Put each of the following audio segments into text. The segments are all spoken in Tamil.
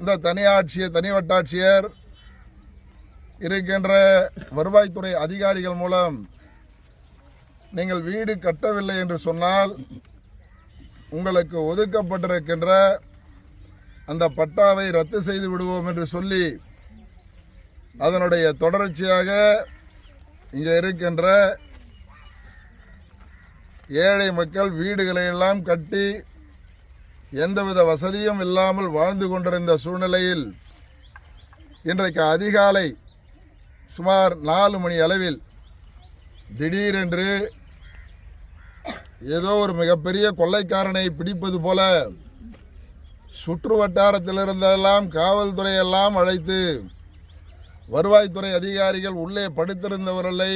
இந்த தனியாட்சியர் தனி வட்டாட்சியர் இருக்கின்ற வருவாய்த்துறை அதிகாரிகள் மூலம் நீங்கள் வீடு கட்டவில்லை என்று சொன்னால் உங்களுக்கு ஒதுக்கப்பட்டிருக்கின்ற அந்த பட்டாவை ரத்து செய்து விடுவோம் என்று சொல்லி அதனுடைய தொடர்ச்சியாக இங்கே இருக்கின்ற ஏழை மக்கள் வீடுகளை எல்லாம் கட்டி எந்தவித வசதியும் இல்லாமல் வாழ்ந்து கொண்டிருந்த சூழ்நிலையில் இன்றைக்கு அதிகாலை சுமார் நாலு மணி அளவில் திடீரென்று ஏதோ ஒரு மிகப்பெரிய கொள்ளைக்காரனை பிடிப்பது போல சுற்று வட்டாரத்திலிருந்தெல்லாம் காவல்துறை எல்லாம் அழைத்து வருவாய்த்துறை அதிகாரிகள் உள்ளே படுத்திருந்தவர்களை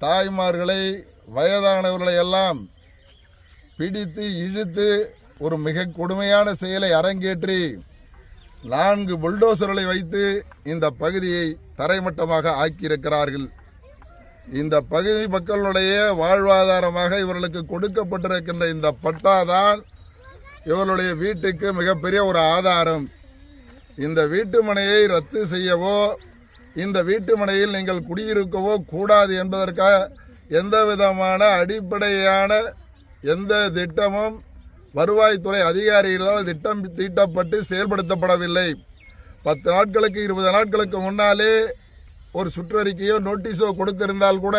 தாய்மார்களை வயதானவர்களை எல்லாம் பிடித்து இழுத்து ஒரு மிக கொடுமையான செயலை அரங்கேற்றி நான்கு புல்டோசர்களை வைத்து இந்த பகுதியை தரைமட்டமாக ஆக்கியிருக்கிறார்கள். இந்த பகுதி மக்களுடைய வாழ்வாதாரமாக இவர்களுக்கு கொடுக்கப்பட்டிருக்கின்ற இந்த பட்டாதான் இவர்களுடைய வீட்டுக்கு மிகப்பெரிய ஒரு ஆதாரம். இந்த வீட்டு மனையை ரத்து செய்யவோ இந்த வீட்டு மனையில் நீங்கள் குடியிருக்கவோ கூடாது என்பதற்காக எந்த விதமான அடிப்படையான எந்த திட்டமும் வருவாய்த்துறை அதிகாரிகளால் திட்டம் தீட்டப்பட்டு செயல்படுத்தப்படவில்லை. பத்து நாட்களுக்கு இருபது நாட்களுக்கு முன்னாலே ஒரு சுற்றறிக்கையோ நோட்டீஸோ கொடுத்திருந்தால் கூட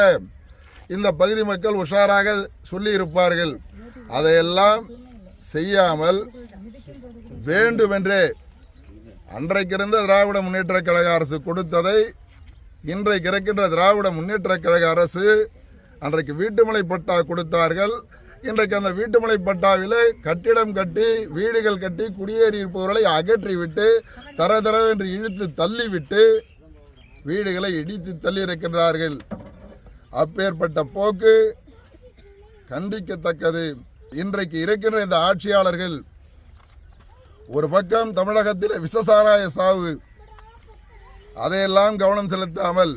இந்த பகுதி மக்கள் உஷாராக சொல்லியிருப்பார்கள். அதையெல்லாம் செய்யாமல் வேண்டுமென்றே அன்றைக்கிருந்த திராவிட முன்னேற்ற கழக அரசு கொடுத்ததை இன்றைக்கு இருக்கின்ற திராவிட முன்னேற்ற கழக அரசு அன்றைக்கு வீட்டுமனை பட்டா கொடுத்தார்கள். இன்றைக்கு அந்த வீட்டுமனை பட்டாவில் கட்டிடம் கட்டி வீடுகள் கட்டி குடியேறி இருப்பவர்களை அகற்றிவிட்டு தர தரவென்று இழுத்து தள்ளிவிட்டு வீடுகளை இடித்து தள்ளி இருக்கின்றார்கள் அப்பேற்பட்ட போக்கு கண்டிக்கத்தக்கது. இன்றைக்கு இருக்கின்ற இந்த ஆட்சியாளர்கள் ஒரு பக்கம் தமிழகத்தில் விசசாராய சாவு. அதையெல்லாம் கவனம் செலுத்தாமல்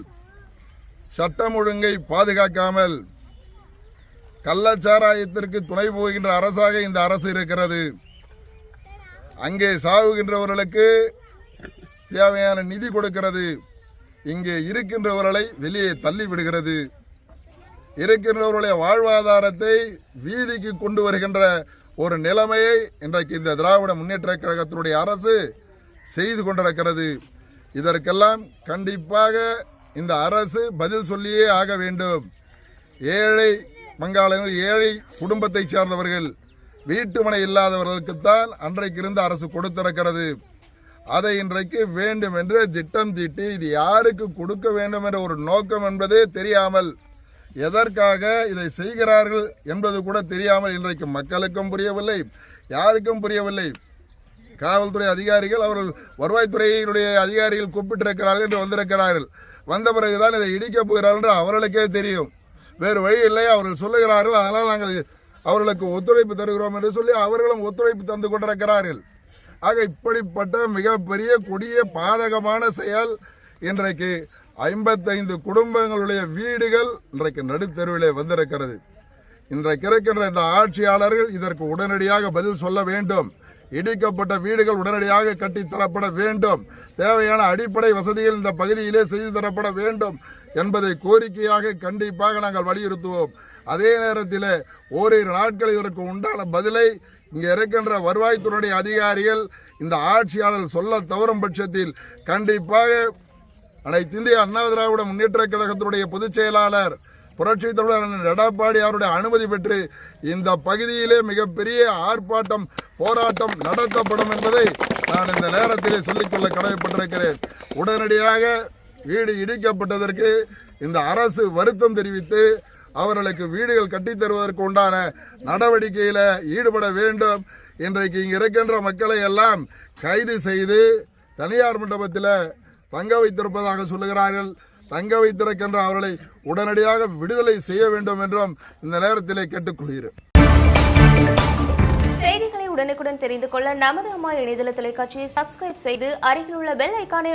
சட்டம் ஒழுங்கை பாதுகாக்காமல் கள்ளச்சாராயத்திற்கு துணை போகின்ற அரசாக இந்த அரசு இருக்கிறது. அங்கே சாவுகின்றவர்களுக்கு தேவையான நிதி கொடுக்கிறது. இங்கே இருக்கின்றவர்களை வெளியே தள்ளி விடுகிறது. இருக்கின்றவர்களுடைய வாழ்வாதாரத்தை வீதிக்கு கொண்டு வருகின்ற ஒரு நிலைமையை இன்றைக்கு இந்த திராவிட முன்னேற்ற கழகத்தினுடைய அரசு செய்து கொண்டிருக்கிறது. இதற்கெல்லாம் கண்டிப்பாக இந்த அரசு பதில் சொல்லியே ஆக வேண்டும். ஏழை வங்காளங்கள் ஏழை குடும்பத்தைச் சார்ந்தவர்கள் வீட்டுமனை இல்லாதவர்களுக்குத்தான் அன்றைக்கிருந்த அரசு கொடுத்திருக்கிறது. அதை இன்றைக்கு வேண்டும் என்று திட்டம் தீட்டி இது யாருக்கு கொடுக்க வேண்டும் என்ற ஒரு நோக்கம் என்பதே தெரியாமல் எதற்காக இதை செய்கிறார்கள் என்பது கூட தெரியாமல் இன்றைக்கு மக்களுக்கும் புரியவில்லை யாருக்கும் புரியவில்லை. காவல்துறை அதிகாரிகள் அவர்கள் வருவாய்த்துறையினுடைய அதிகாரிகள் கூப்பிட்டிருக்கிறார்கள் என்று வந்திருக்கிறார்கள். வந்த பிறகுதான் இதை இடிக்கப் போகிறார்கள் என்று அவர்களுக்கே தெரியும். வேறு வழி இல்லை அவர்கள் சொல்லுகிறார்கள் அதனால் நாங்கள் அவர்களுக்கு ஒத்துழைப்பு தருகிறோம் என்று சொல்லி அவர்களும் ஒத்துழைப்பு தந்து கொண்டிருக்கிறார்கள். ஆக இப்படிப்பட்ட மிகப்பெரிய கொடிய பாதகமான செயல் இன்றைக்கு ஐம்பத்தைந்து குடும்பங்களுடைய வீடுகள் இன்றைக்கு நடுத்தெருவிலே வந்திருக்கிறது. இன்றைக்கு இருக்கின்ற இந்த ஆட்சியாளர்கள் இதற்கு உடனடியாக பதில் சொல்ல வேண்டும். இடிக்கப்பட்ட வீடுகள் உடனடியாக கட்டித் தரப்பட வேண்டும். தேவையான அடிப்படை வசதிகள் இந்த பகுதியிலே செய்து தரப்பட வேண்டும் என்பதை கோரிக்கையாக கண்டிப்பாக நாங்கள் வலியுறுத்துவோம். அதே நேரத்தில் ஓரிரு நாட்கள் இதற்கு உண்டான பதிலை இங்கே இருக்கின்ற வருவாய்த்துறை அதிகாரிகள் இந்த ஆட்சியாளர் சொல்ல தவறும் பட்சத்தில் கண்டிப்பாக அனைத்து இந்திய அண்ணா திராவிட முன்னேற்ற கழகத்தினுடைய பொதுச் செயலாளர் புரட்சி தலைவர் எடப்பாடி அவருடைய அனுமதி பெற்று இந்த பகுதியிலே மிகப்பெரிய ஆர்ப்பாட்டம் போராட்டம் நடத்தப்படும் என்பதை நான் இந்த நேரத்திலே சொல்லிக்கொள்ள கடமைப்பட்டிருக்கிறேன். உடனடியாக வீடு இடிக்கப்பட்டதற்கு இந்த அரசு வருத்தம் தெரிவித்து அவர்களுக்கு வீடுகள் கட்டித் தருவதற்கு உண்டான நடவடிக்கையில் ஈடுபட வேண்டும். இன்றைக்கு இங்கே இருக்கின்ற மக்களை எல்லாம் கைது செய்து தனியார் மண்டபத்தில் தங்க வைத்திருப்பதாக சொல்லுகிறார்கள். தங்க வைத்திருக்கின்ற அவர்களை உடனடியாக விடுதலை செய்ய வேண்டும் என்றும் இந்த நேரத்திலே கேட்டுக்கொள்கிறேன். செய்திகளை உடனுக்குடன் தெரிந்து கொள்ள நமது அம்மா இணையதள தொலைக்காட்சியை சப்ஸ்கிரைப் செய்து அருகில் உள்ள பெல் ஐக்கானை